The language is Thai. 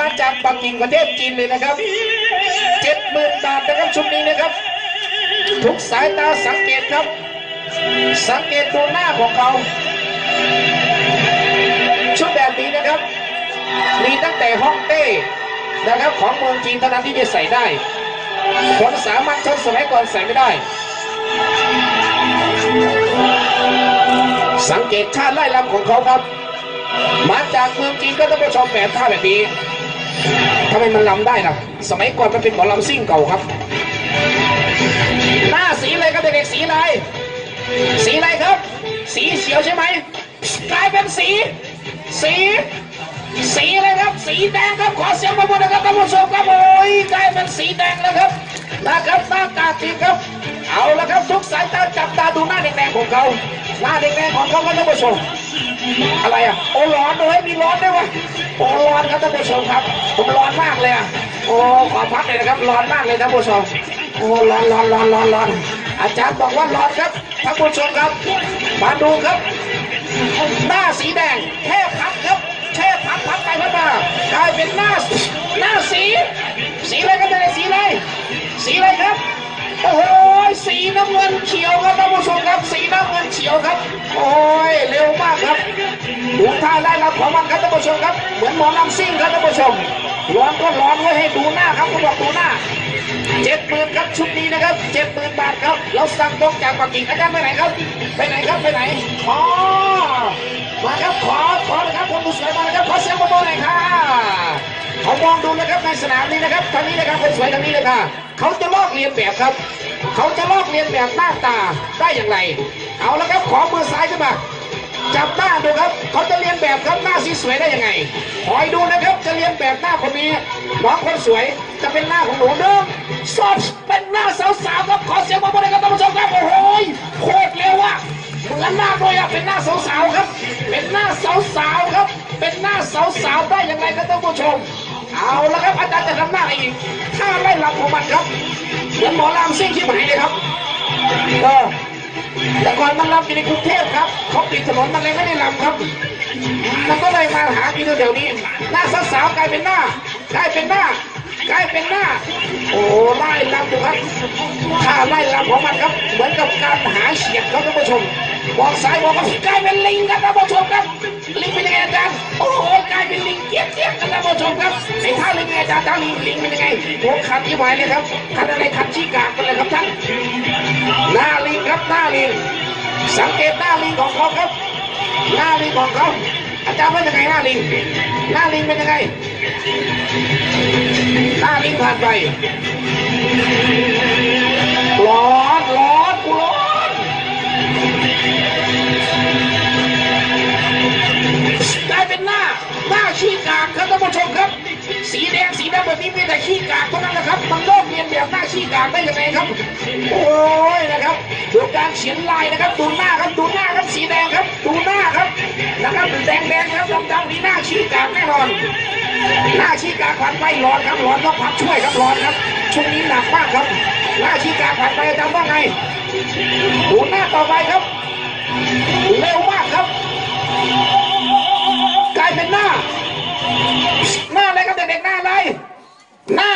มาจากปักกิ่งประเทศจีนเลยนะครับเจ็ดหมื่นบาทนะครับชุดนี้นะครับ ทุกสายตาสังเกตครับ สังเกตตัวหน้าของเขา ชุดแบบนี้นะครับ มีตั้งแต่ฮ่องเต้นะครับของเมืองจีนเท่านั้นที่จะใส่ได้คนสามัญชนสมัยก่อนใส่ไม่ได้ สังเกตท่าไล่ลำของเขาครับ มาจากเมืองจีนก็ต้องไปชมแบบท่าแบบนี้ ทำไมมันลำได้ล่ะ สมัยก่อนมันเป็นหมอลำซิ่งเก่าครับ หน้าสีอะไรครับเด็กๆสีอะไร สีอะไรครับ สีเขียวใช่ไหมกลายเป็นสี สี สีอะไรครับ สีแดงครับขอเสียงปรบมือนะครับท่านผู้ชมครับโอ้ยกลายเป็นสีแดงแล้วครับนะครับหน้ากากทีครับ เขาหน้าแดงๆของเขาครับท่านผู้ชมอะไรอะโอ้ร้อนเลยมีร้อนด้วยวะโอ้ร้อนครับท่านผู้ชมครับ ผมร้อนมากเลยอะโอ้ขอพักเลยนะครับร้อนมากเลยท่านผู้ชมโอ้ร้อนร้อนร้อนร้อนร้อนอาจารย์บอกว่าร้อนครับท่านผู้ชมครับ มาดูครับ หน้าสีแดงแค่พับครับแค่พับพับไปพับมากลายเป็นหน้าหน้าสี ดูท่าได้รับของมันครับท่านผู้ชมครับ เหมือนหมอลำซิ่งครับท่านผู้ชมร้อนก็ร้อนไว้ให้ดูหน้าครับผมบอกดูหน้าเจ็ดหมื่นครับชุดนี้นะครับเจ็ดหมื่นบาทครับ เราสั่งตรงจากปักกิ่งอาจารย์ไปไหนครับ ไปไหนครับไปไหนอ๋อมาครับขอขอนะครับคนผู้สวยมานะครับขอเสียงปรบมือหน่อยค่ะเขามองดูนะครับในสนามนี้นะครับทางนี้นะครับคนสวยทางนี้เลยค่ะเขาจะลอกเลียนแบบครับ เขาจะลอกเลียนแบบหน้าตาได้อย่างไร เอาแล้วครับขอมือซ้ายขึ้นมา จับหน้าดูครับเขาจะเรียนแบบครับหน้าสีสวยได้ยังไงคอยดูนะครับจะเรียนแบบหน้าคนนี้น้องคนสวยจะเป็นหน้าของหนูเดิมสดเป็นหน้าสาวๆครับขอเสียงปรบมือให้กับท่านผู้ชมครับโอ้โหโคตรเร็วอะเหมือนหน้าด้วยอะเป็นหน้าสาวๆครับ เป็นหน้าสาวๆครับ เป็นหน้าสาวๆได้ยังไงครับท่านผู้ชม เอาละครับอาจารย์จะทำหน้าอะไรอีกถ้าไล่ลำของมันครับเหมือนหมอลำซิ่งชิบหายเลยครับเออ แต่ก่อนมันรำอยู่ในกรุงเทพครับเขาปิดถนนมันเลยไม่ได้รำครับ มันก็เลยมาหากินแถวๆนี้ หน้าสาวๆกลายเป็นหน้ากลายเป็นหน้ากลายเป็นหน้า โอ้ไล่รำดูครับถ้าไล่รำของมันครับ เหมือนกับการหาเฉียดครับท่านผู้ชมบอกซ้ายบอกขวากลายเป็นลิงครับท่านผู้ชมครับลิงเป็นยังไงอาจารย์โอ้โหกลายเป็นลิงเกียกเกียกครับท่านผู้ชมครับไอ้ท่าลิงไงอาจารย์ท่าลิงลิงเป็นยังไงหัวขัดที่หมายเลยครับขัดอะไรขัดชี้กากกันเลยครับท่านหน้าลิงครับหน้าลิง สังเกตหน้าลิงของเขาครับ หน้าลิงของเขาอาจารย์ว่ายังไงหน้าลิง หน้าลิงเป็นยังไง หน้าลิงผ่านไป ร้อนร้อนกูร้อนกลายเป็นหน้า หน้าขี้กากครับท่านผู้ชมครับ สีแดงสีแดำแบบนี้มีแต่ขี้กากเท่านั้นแหละครับ มันโลกเรียนแบบหน้าขี้กากได้ยังไงครับ โอ้ยนะครับ ดูการเขียนลายนะครับ ดูหน้าครับดูหน้าครับสีแดงครับ ดูหน้าครับนะครับแดงแดงครับดำดำนี่หน้าขี้กากแน่นอน หน้าขี้กากผ่านไปร้อนครับร้อนต้องพักช่วยครับร้อนครับช่วงนี้หนักมากครับ หน้าขี้กากผ่านไปจารย์ว่าไงดูหน้าต่อไปครับเร็วมากครับกลายเป็นหน้า หน้าอะไรครับเด็กๆหน้าอะไรหน้า